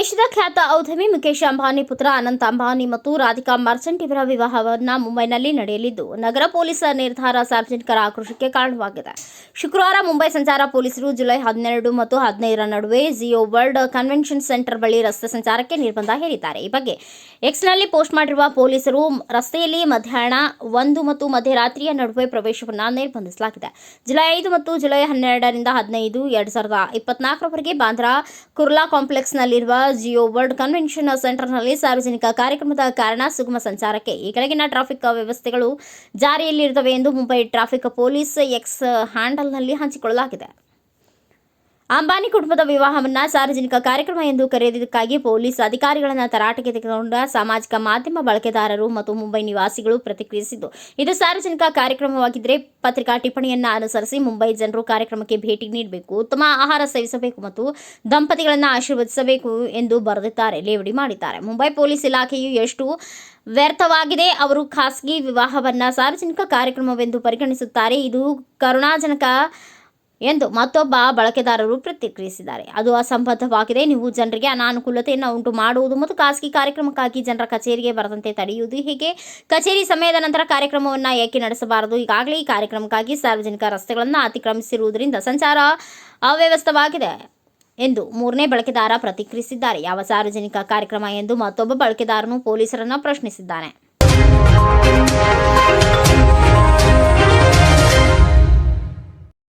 ಉದ್ಯಮಿ ಮುಖೇಶ್ ಅಂಬಾನಿ, ಪುತ್ರ ಅನಂತ್ ಅಂಬಾನಿ ಮತ್ತು ರಾಧಿಕಾ ಮರ್ಚೆಂಟ್ ಇವರ ವಿವಾಹವನ್ನು ಮುಂಬೈನಲ್ಲಿ ನಡೆಯಲಿದ್ದು, ನಗರ ಪೊಲೀಸರ ನಿರ್ಧಾರ ಸಾರ್ವಜನಿಕರ ಆಕ್ರೋಶಕ್ಕೆ ಕಾರಣವಾಗಿದೆ. ಶುಕ್ರವಾರ ಮುಂಬೈ ಸಂಚಾರ ಪೊಲೀಸರು ಜುಲೈ ಹನ್ನೆರಡು ಮತ್ತು ಹದಿನೈದರ ನಡುವೆ ಜಿಯೋ ವರ್ಲ್ಡ್ ಕನ್ವೆನ್ಷನ್ ಸೆಂಟರ್ ಬಳಿ ರಸ್ತೆ ಸಂಚಾರಕ್ಕೆ ನಿರ್ಬಂಧ ಹೇರಿದ್ದಾರೆ. ಈ ಬಗ್ಗೆ ಎಕ್ಸ್ನಲ್ಲಿ ಪೋಸ್ಟ್ ಮಾಡಿರುವ ಪೊಲೀಸರು ರಸ್ತೆಯಲ್ಲಿ ಮಧ್ಯಾಹ್ನ ಒಂದು ಮತ್ತು ಮಧ್ಯರಾತ್ರಿಯ ನಡುವೆ ಪ್ರವೇಶವನ್ನು ನಿರ್ಬಂಧಿಸಲಾಗಿದೆ. ಜುಲೈ ಐದು ಮತ್ತು ಜುಲೈ ಹನ್ನೆರಡರಿಂದ ಹದಿನೈದು, ಎರಡು ಸಾವಿರದ ಇಪ್ಪತ್ನಾಲ್ಕರವರೆಗೆ ಬಾಂದ್ರಾ ಕುರ್ಲಾ ಕಾಂಪ್ಲೆಕ್ಸ್ನಲ್ಲಿರುವ ಜಿಯೋ ವರ್ಲ್ಡ್ ಕನ್ವೆನ್ಷನ್ ಸೆಂಟರ್ನಲ್ಲಿ ಸಾರ್ವಜನಿಕ ಕಾರ್ಯಕ್ರಮದ ಕಾರಣ ಸುಗಮ ಸಂಚಾರಕ್ಕೆ ಈ ಕೆಳಗಿನ ಟ್ರಾಫಿಕ್ ವ್ಯವಸ್ಥೆಗಳು ಜಾರಿಯಲ್ಲಿರುತ್ತವೆ ಎಂದು ಮುಂಬೈ ಟ್ರಾಫಿಕ್ ಪೊಲೀಸ್ ಎಕ್ಸ್ ಹ್ಯಾಂಡಲ್ನಲ್ಲಿ ಹಂಚಿಕೊಳ್ಳಲಾಗಿದೆ. ಅಂಬಾನಿ ಕುಟುಂಬದ ವಿವಾಹವನ್ನ ಸಾರ್ವಜನಿಕ ಕಾರ್ಯಕ್ರಮ ಎಂದು ಕರೆದಿದ್ದಕ್ಕಾಗಿ ಪೊಲೀಸ್ ಅಧಿಕಾರಿಗಳನ್ನು ತರಾಟೆಗೆ ತೆಗೆದುಕೊಂಡ ಸಾಮಾಜಿಕ ಮಾಧ್ಯಮ ಬಳಕೆದಾರರು ಮತ್ತು ಮುಂಬೈ ನಿವಾಸಿಗಳು ಪ್ರತಿಕ್ರಿಯಿಸಿದ್ದು. ಇದು ಸಾರ್ವಜನಿಕ ಕಾರ್ಯಕ್ರಮವಾಗಿದ್ದರೆ ಪತ್ರಿಕಾ ಟಿಪ್ಪಣಿಯನ್ನ ಅನುಸರಿಸಿ ಮುಂಬೈ ಜನರು ಕಾರ್ಯಕ್ರಮಕ್ಕೆ ಭೇಟಿ ನೀಡಬೇಕು, ಉತ್ತಮ ಆಹಾರ ಸೇವಿಸಬೇಕು ಮತ್ತು ದಂಪತಿಗಳನ್ನು ಆಶೀರ್ವದಿಸಬೇಕು ಎಂದು ಬರೆದಿದ್ದಾರೆ, ಲೇವಡಿ ಮಾಡಿದ್ದಾರೆ. ಮುಂಬೈ ಪೊಲೀಸ್ ಇಲಾಖೆಯು ಎಷ್ಟು ವ್ಯರ್ಥವಾಗಿದೆ ಅವರು ಖಾಸಗಿ ವಿವಾಹವನ್ನ ಸಾರ್ವಜನಿಕ ಕಾರ್ಯಕ್ರಮವೆಂದು ಪರಿಗಣಿಸುತ್ತಾರೆ. ಇದು ಕರುಣಾಜನಕ ಎಂದು ಮತ್ತೊಬ್ಬ ಬಳಕೆದಾರರು ಪ್ರತಿಕ್ರಿಯಿಸಿದ್ದಾರೆ. ಅದು ಅಸಂಬದ್ಧವಾಗಿದೆ. ನೀವು ಜನರಿಗೆ ಅನಾನುಕೂಲತೆಯನ್ನು ಉಂಟು ಮಾಡುವುದು ಮತ್ತು ಖಾಸಗಿ ಕಾರ್ಯಕ್ರಮಕ್ಕಾಗಿ ಜನರ ಕಚೇರಿಗೆ ಬರದಂತೆ ತಡೆಯುವುದು ಹೀಗೆ? ಕಚೇರಿ ಸಮಯದ ನಂತರ ಕಾರ್ಯಕ್ರಮವನ್ನು ಏಕೆ ನಡೆಸಬಾರದು? ಈಗಾಗಲೇ ಈ ಕಾರ್ಯಕ್ರಮಕ್ಕಾಗಿ ಸಾರ್ವಜನಿಕ ರಸ್ತೆಗಳನ್ನು ಅತಿಕ್ರಮಿಸಿರುವುದರಿಂದ ಸಂಚಾರ ಅವ್ಯವಸ್ಥವಾಗಿದೆ ಎಂದು ಮೂರನೇ ಬಳಕೆದಾರ ಪ್ರತಿಕ್ರಿಯಿಸಿದ್ದಾರೆ. ಯಾವ ಸಾರ್ವಜನಿಕ ಕಾರ್ಯಕ್ರಮ ಎಂದು ಮತ್ತೊಬ್ಬ ಬಳಕೆದಾರನು ಪೊಲೀಸರನ್ನು ಪ್ರಶ್ನಿಸಿದ್ದಾನೆ.